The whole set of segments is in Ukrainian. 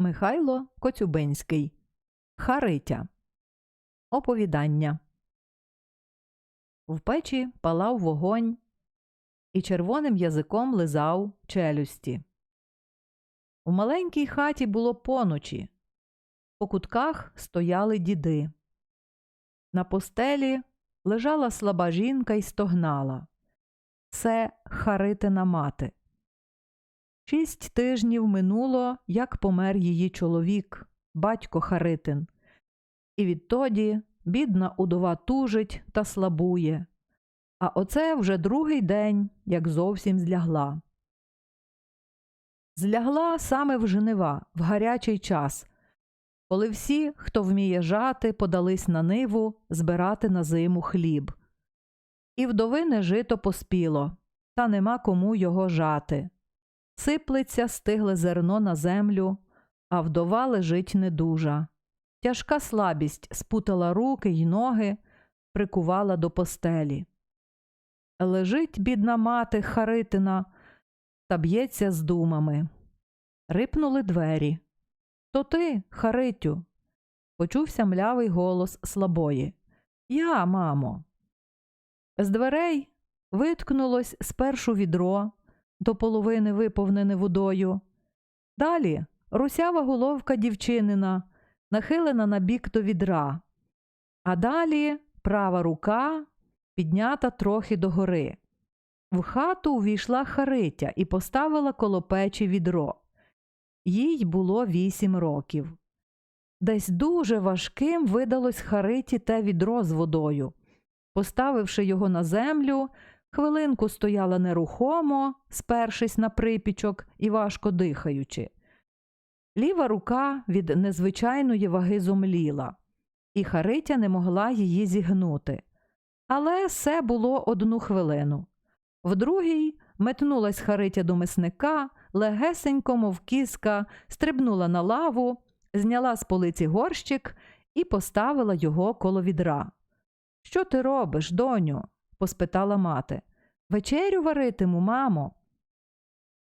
Михайло Коцюбинський. Харитя. Оповідання. В печі палав вогонь і червоним язиком лизав челюсті. У маленькій хаті було поночі. По кутках стояли діди. На постелі лежала слаба жінка і стогнала. Це Харитина мати. Шість тижнів минуло, як помер її чоловік, батько Харитин. І відтоді бідна удова тужить та слабує. А оце вже другий день, як зовсім злягла. Злягла саме в жнива, в гарячий час, коли всі, хто вміє жати, подались на ниву збирати на зиму хліб. І вдовине жито поспіло, та нема кому його жати. Сиплеться стигле зерно на землю, а вдова лежить недужа. Тяжка слабість спутала руки й ноги, прикувала до постелі. Лежить бідна мати Харитина та б'ється з думами. Рипнули двері. То ти, Харитю? Почувся млявий голос слабої. Я, мамо. З дверей виткнулось спершу відро, до половини виповнене водою. Далі русява головка дівчинина, нахилена на бік до відра, а далі права рука піднята трохи догори. В хату увійшла Харитя і поставила коло печі відро. Їй було вісім років. Десь дуже важким видалось Хариті те відро з водою. Поставивши його на землю, хвилинку стояла нерухомо, спершись на припічок і важко дихаючи. Ліва рука від незвичайної ваги зомліла, і Харитя не могла її зігнути. Але все було одну хвилину. В другій метнулась Харитя до месника, легесенько, мов кіска, стрибнула на лаву, зняла з полиці горщик і поставила його коло відра. Що ти робиш, доню? Поспитала мати. Вечерю варитиму, мамо.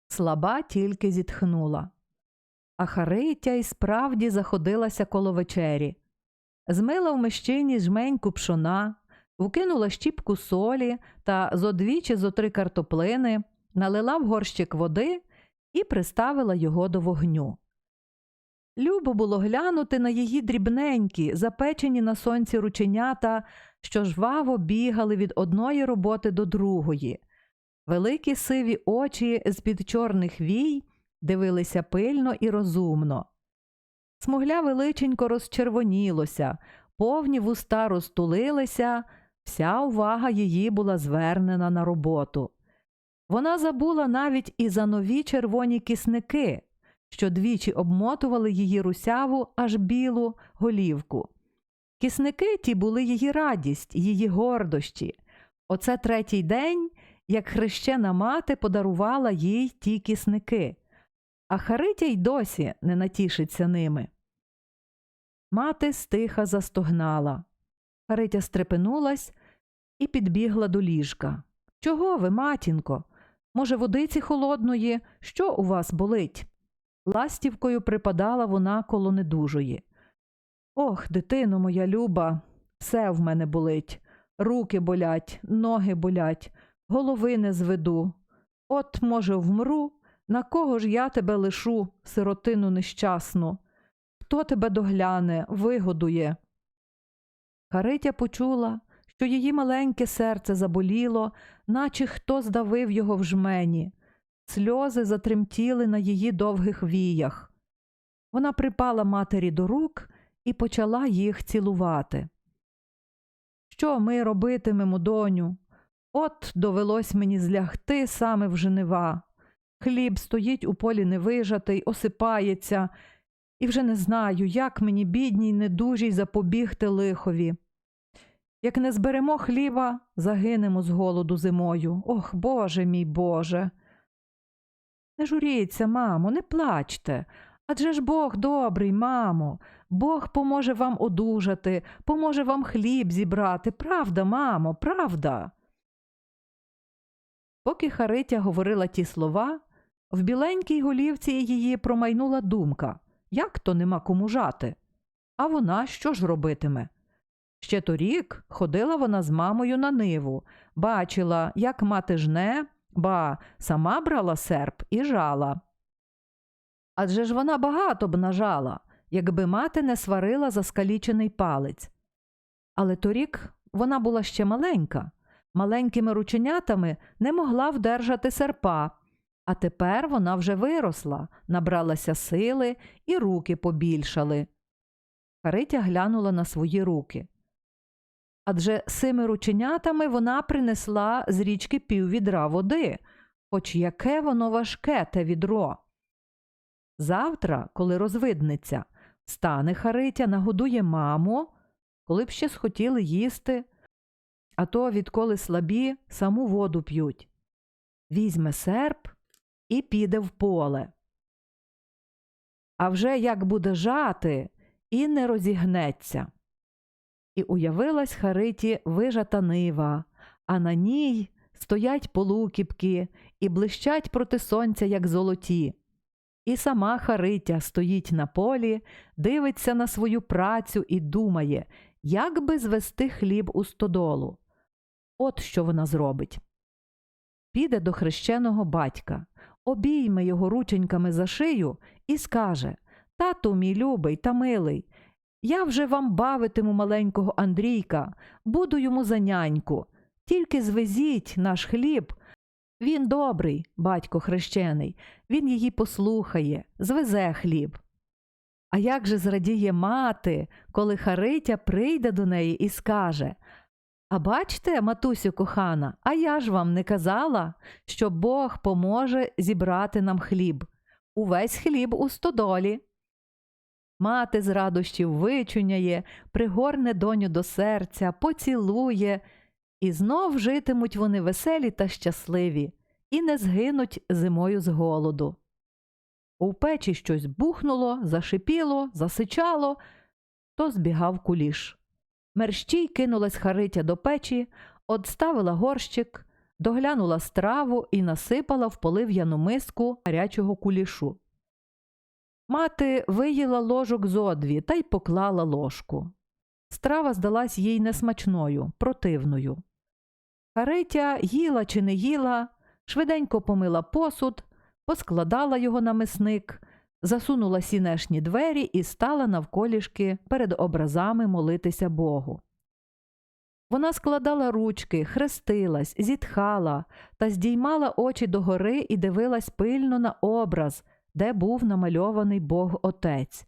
Слаба тільки зітхнула. А Харитя й справді заходилася коло вечері. Змила в мещині жменьку пшона, вкинула щіпку солі та зо дві чи зо три картоплини, налила в горщик води і приставила його до вогню. Любо було глянути на її дрібненькі, запечені на сонці рученята, що жваво бігали від одної роботи до другої. Великі сиві очі з-під чорних вій дивилися пильно і розумно. Смугля величенько розчервонілося, повні вуста розтулилися, вся увага її була звернена на роботу. Вона забула навіть і за нові червоні кисники, що двічі обмотували її русяву аж білу голівку. Кисники ті були її радість, її гордощі. Оце третій день, як хрещена мати подарувала їй ті кисники, а Харитя й досі не натішиться ними. Мати стиха застогнала. Харитя стрепенулась і підбігла до ліжка. Чого ви, матінко? Може, водиці холодної? Що у вас болить? Ластівкою припадала вона коло недужої. Ох, дитино моя люба, все в мене болить. Руки болять, ноги болять, голови не зведу. От, може, вмру, на кого ж я тебе лишу, сиротину нещасну? Хто тебе догляне, вигодує? Харитя почула, що її маленьке серце заболіло, наче хто здавив його в жмені. Сльози затремтіли на її довгих віях. Вона припала матері до рук і почала їх цілувати. Що ми робитимемо, доню? От довелось мені злягти саме в жнива. Хліб стоїть у полі невижатий, осипається, і вже не знаю, як мені, бідній, недужій, запобігти лихові. Як не зберемо хліба, загинемо з голоду зимою. Ох, Боже мій Боже. Не журіться, мамо, не плачте. Адже ж Бог добрий, мамо. Бог поможе вам одужати, поможе вам хліб зібрати. Правда, мамо, правда. Поки Харитя говорила ті слова, в біленькій голівці її промайнула думка як то нема кому жати? А вона що ж робитиме? Ще торік ходила вона з мамою на ниву, бачила, як мати жне, ба сама брала серп і жала. Адже ж вона багато б нажала, якби мати не сварила за скалічений палець. Але торік вона була ще маленька, маленькими рученятами не могла вдержати серпа, а тепер вона вже виросла, набралася сили і руки побільшали. Харитя глянула на свої руки. Адже сими рученятами вона принесла з річки піввідра води, хоч яке воно важке те відро. Завтра, коли розвиднеться, стане Харитя, нагодує маму, коли б ще схотіли їсти, а то, відколи слабі, саму воду п'ють. Візьме серп і піде в поле. А вже як буде жати, і не розігнеться. І уявилась Хариті вижата нива, а на ній стоять полукіпки і блищать проти сонця, як золоті. І сама Харитя стоїть на полі, дивиться на свою працю і думає, як би звести хліб у стодолу. От що вона зробить. Піде до хрещеного батька, обійме його рученьками за шию і скаже Тату, мій любий та милий, я вже вам бавитиму маленького Андрійка, буду йому за няньку. Тільки звезіть наш хліб. Він добрий, батько хрещений, він її послухає, звезе хліб. А як же зрадіє мати, коли Харитя прийде до неї і скаже А бачте, матусю кохана, а я ж вам не казала, що Бог поможе зібрати нам хліб. Увесь хліб у стодолі. Мати з радощів вичуняє, пригорне доню до серця, поцілує, і знов житимуть вони веселі та щасливі, і не згинуть зимою з голоду. У печі щось бухнуло, зашипіло, засичало, то збігав куліш. Мерщій кинулась Харитя до печі, одставила горщик, доглянула страву і насипала в полив'яну миску гарячого кулішу. Мати виїла ложок зо дві та й поклала ложку. Страва здалась їй несмачною, противною. Харитя їла чи не їла, швиденько помила посуд, поскладала його на мисник, засунула сінешні двері і стала навколішки перед образами молитися Богу. Вона складала ручки, хрестилась, зітхала та здіймала очі догори і дивилась пильно на образ, де був намальований Бог Отець.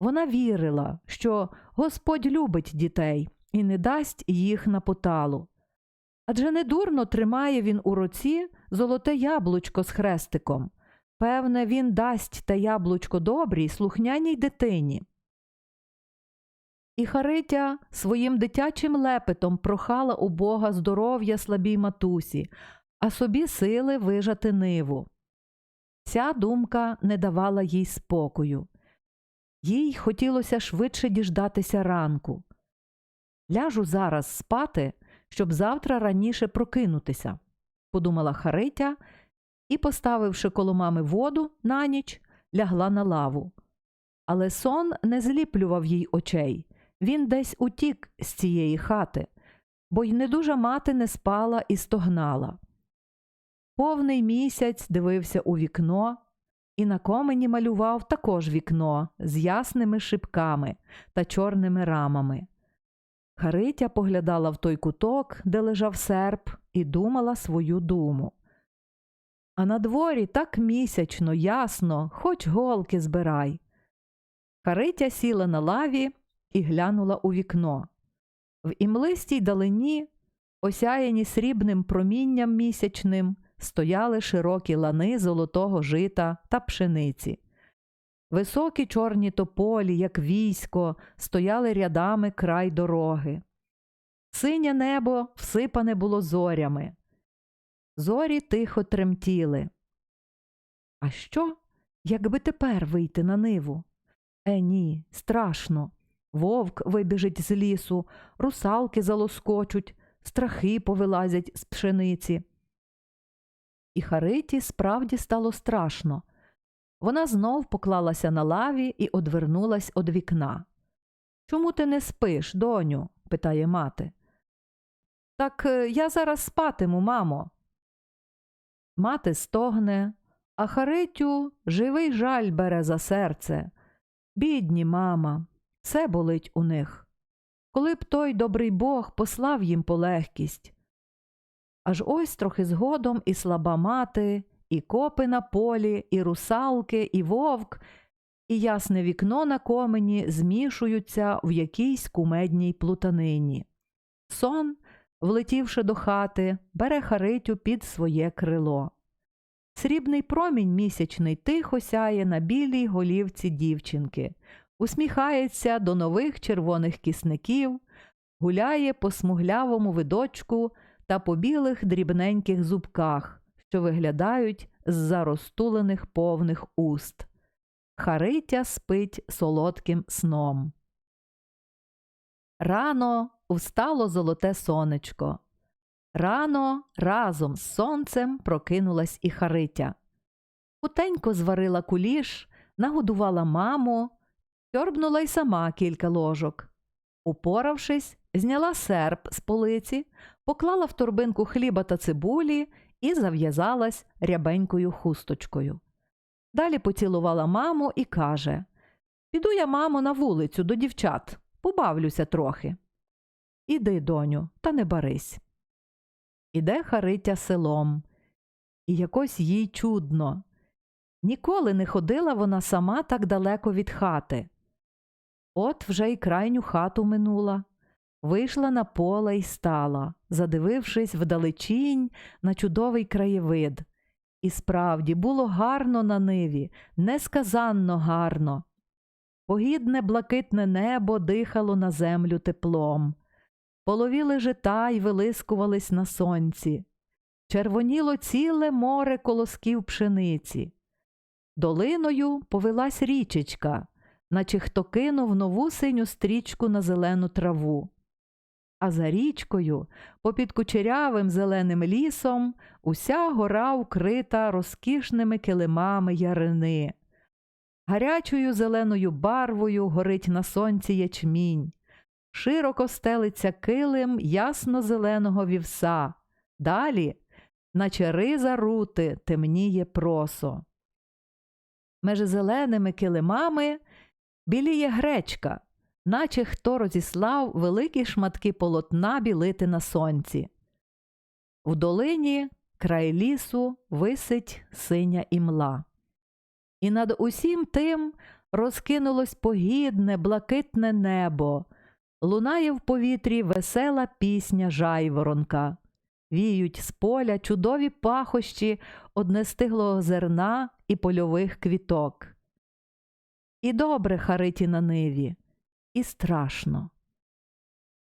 Вона вірила, що Господь любить дітей і не дасть їх на поталу. Адже недурно тримає він у руці золоте яблучко з хрестиком. Певне, він дасть те яблучко добрій, слухняній дитині. І Харитя своїм дитячим лепетом прохала у Бога здоров'я слабій матусі, а собі сили вижати ниву. Ця думка не давала їй спокою. Їй хотілося швидше діждатися ранку. Ляжу зараз спати, щоб завтра раніше прокинутися, подумала Харитя і, поставивши коло мами воду на ніч, лягла на лаву. Але сон не зліплював їй очей. Він десь утік з цієї хати, бо й недужа мати не спала і стогнала. Повний місяць дивився у вікно і на комені малював також вікно з ясними шибками та чорними рамами. Харитя поглядала в той куток, де лежав серп, і думала свою думу. А на дворі так місячно, ясно, хоч голки збирай. Харитя сіла на лаві і глянула у вікно. В імлистій далині, осяяні срібним промінням місячним, стояли широкі лани золотого жита та пшениці. Високі чорні тополі, як військо, стояли рядами край дороги. Синє небо всипане було зорями. Зорі тихо тремтіли. А що, якби тепер вийти на ниву? Е, ні, страшно. Вовк вибіжить з лісу, русалки залоскочуть, страхи повилазять з пшениці. І Хариті справді стало страшно. Вона знов поклалася на лаві і одвернулась од вікна. Чому ти не спиш, доню? питає мати. Так е, я зараз спатиму, мамо. Мати стогне, а Харитю живий жаль бере за серце. Бідні, мама, все болить у них. Коли б той добрий Бог послав їм полегкість. Аж ось трохи згодом і слаба мати, і копи на полі, і русалки, і вовк, і ясне вікно на комені змішуються в якійсь кумедній плутанині. Сон, влетівши до хати, бере Харитю під своє крило. Срібний промінь місячний тихо сяє на білій голівці дівчинки, усміхається до нових червоних кісників, гуляє по смуглявому видочку та по білих дрібненьких зубках, що виглядають з-за розтулених повних уст. Харитя спить солодким сном. Рано встало золоте сонечко. Рано разом з сонцем прокинулась і Харитя. Хутенько зварила куліш, нагодувала маму, тьорбнула й сама кілька ложок. Упоравшись, зняла серп з полиці, поклала в торбинку хліба та цибулі і зав'язалась рябенькою хусточкою. Далі поцілувала маму і каже Піду я, мамо, на вулицю до дівчат, побавлюся трохи. Іди, доню, та не барись. Іде Харитя селом, і якось їй чудно. Ніколи не ходила вона сама так далеко від хати. От вже й крайню хату минула, вийшла на поле й стала, задивившись вдалечінь на чудовий краєвид. І справді було гарно на ниві, несказанно гарно. Погідне блакитне небо дихало на землю теплом. Половіли жита й вилискувались на сонці. Червоніло ціле море колосків пшениці. Долиною повелась річечка, наче хто кинув нову синю стрічку на зелену траву. А за річкою, попід кучерявим зеленим лісом, уся гора укрита розкішними килимами ярини. Гарячою зеленою барвою горить на сонці ячмінь, широко стелиться килим ясно-зеленого вівса. Далі, наче риза рути, темніє просо. Межи зеленими килимами біліє гречка, наче хто розіслав великі шматки полотна білити на сонці. В долині край лісу висить синя імла. І над усім тим розкинулось погідне, блакитне небо, лунає в повітрі весела пісня жайворонка, віють з поля чудові пахощі однестиглого зерна і польових квіток. І добре Хариті на ниві, і страшно.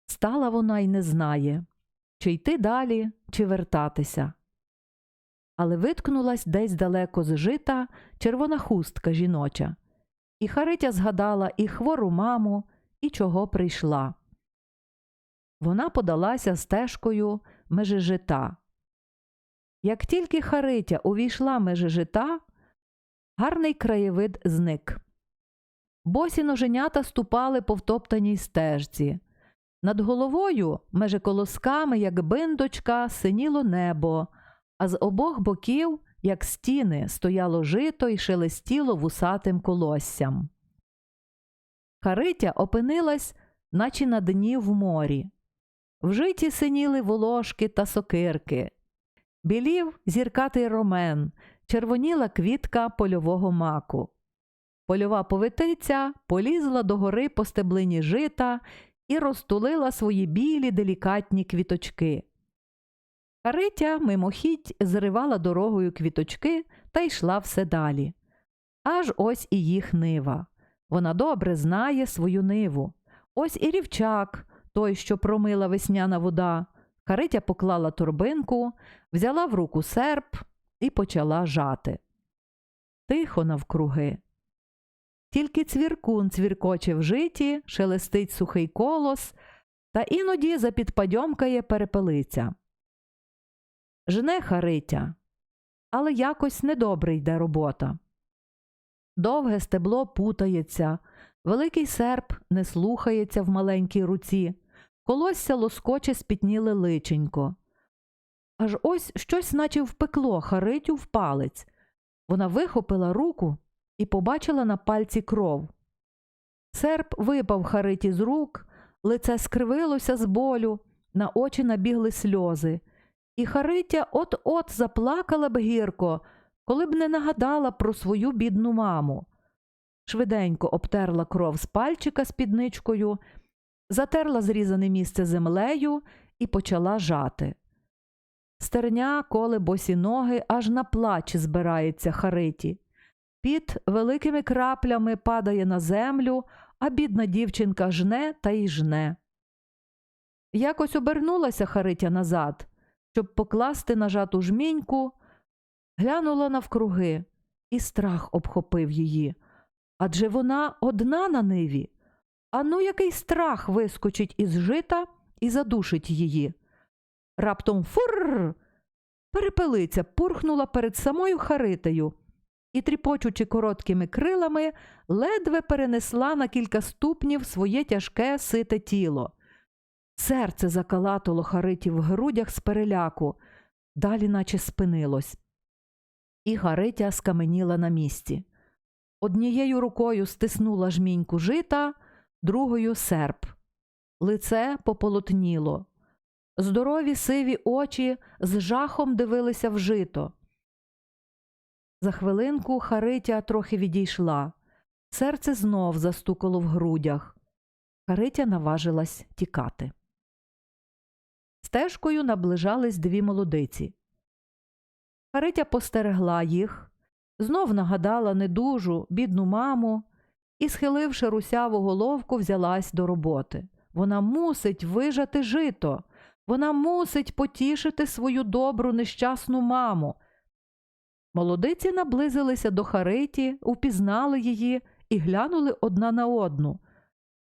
Стала вона й не знає, чи йти далі, чи вертатися. Але виткнулась десь далеко з жита червона хустка жіноча, і Харитя згадала і хвору маму, і чого прийшла. Вона подалася стежкою межи жита. Як тільки Харитя увійшла межи жита, гарний краєвид зник. Босі ноженята ступали по втоптаній стежці. Над головою, межи колосками, як биндочка, синіло небо, а з обох боків, як стіни, стояло жито й шелестіло вусатим колоссям. Харитя опинилась, наче на дні в морі. В житі синіли волошки та сокирки. Білів зіркатий ромен, червоніла квітка польового маку. Польова повитиця полізла до гори по стеблині жита і розтулила свої білі делікатні квіточки. Харитя мимохідь зривала дорогою квіточки та йшла все далі. Аж ось і їх нива. Вона добре знає свою ниву. Ось і рівчак, той, що промила весняна вода. Харитя поклала торбинку, взяла в руку серп і почала жати. Тихо навкруги. Тільки цвіркун цвіркоче в житі, шелестить сухий колос, та іноді запідпадьомкає перепелиця. Жне Харитя, але якось недобре йде робота. Довге стебло путається, великий серп не слухається в маленькій руці, колосся лоскоче спітніле личенько. Аж ось щось наче впекло Харитю в палець. Вона вихопила руку і побачила на пальці кров. Серп випав Хариті з рук, лице скривилося з болю, на очі набігли сльози, і Харитя от-от заплакала б гірко, коли б не нагадала про свою бідну маму. Швиденько обтерла кров з пальчика спідничкою, затерла зрізане місце землею і почала жати. Стерня, коле босі ноги, аж на плач збирається Хариті. Під великими краплями падає на землю, а бідна дівчинка жне та й жне. Якось обернулася Харитя назад, щоб покласти нажату жміньку, глянула навкруги, і страх обхопив її. Адже вона одна на ниві. А ну який страх вискочить із жита і задушить її. Раптом фур. Перепелиця пурхнула перед самою Харитею і, тріпочучи короткими крилами, ледве перенесла на кілька ступнів своє тяжке сите тіло. Серце закалатало Хариті в грудях з переляку, далі наче спинилось. І Харитя скаменіла на місці. Однією рукою стиснула жміньку жита, другою серп. Лице пополотніло. Здорові сиві очі з жахом дивилися в жито. За хвилинку Харитя трохи відійшла. Серце знов застукало в грудях. Харитя наважилась тікати. Стежкою наближались дві молодиці. Харитя постерегла їх, знов нагадала недужу, бідну маму і, схиливши русяву головку, взялась до роботи. Вона мусить вижати жито, вона мусить потішити свою добру нещасну маму. Молодиці наблизилися до Хариті, упізнали її і глянули одна на одну.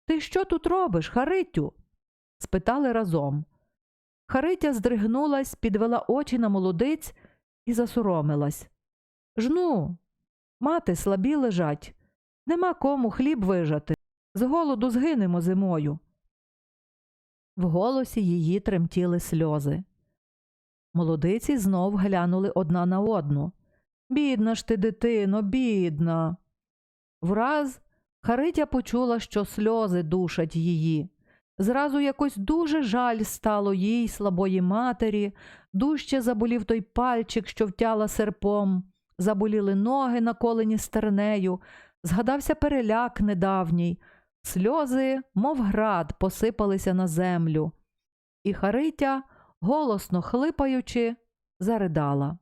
Ти що тут робиш, Харитю? спитали разом. Харитя здригнулась, підвела очі на молодиць і засоромилась. Жну, мати слабі лежать. Нема кому хліб вижати. З голоду згинемо зимою. В голосі її тремтіли сльози. Молодиці знов глянули одна на одну. Бідна ж ти, дитино, бідна. Враз Харитя почула, що сльози душать її. Зразу якось дуже жаль стало їй, слабої матері, дужче заболів той пальчик, що втяла серпом, заболіли ноги, наколені стернею, згадався переляк недавній, сльози, мов град, посипалися на землю. І Харитя, голосно хлипаючи, заридала.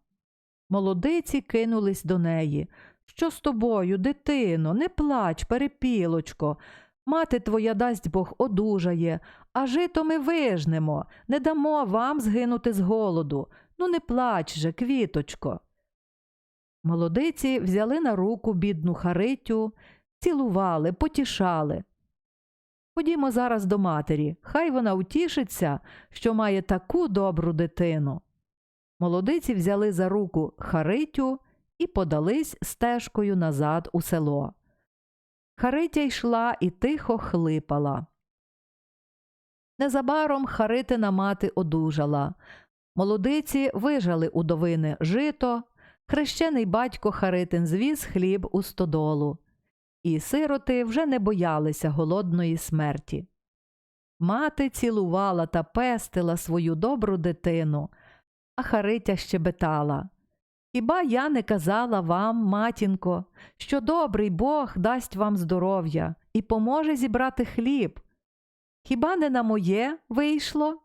Молодиці кинулись до неї. Що з тобою, дитино, не плач, перепілочко. Мати твоя, дасть Бог, одужає, а жито ми вижнемо, не дамо вам згинути з голоду. Ну, не плач же, квіточко. Молодиці взяли на руку бідну Харитю, цілували, потішали. Ходімо зараз до матері, хай вона утішиться, що має таку добру дитину. Молодиці взяли за руку Харитю і подались стежкою назад у село. Харитя йшла і тихо хлипала. Незабаром Харитина мати одужала. Молодиці вижали у довини жито, хрещений батько Харитин звіз хліб у стодолу, і сироти вже не боялися голодної смерті. Мати цілувала та пестила свою добру дитину, а Харитя щебетала. Хіба я не казала вам, матінко, що добрий Бог дасть вам здоров'я і поможе зібрати хліб? Хіба не на моє вийшло?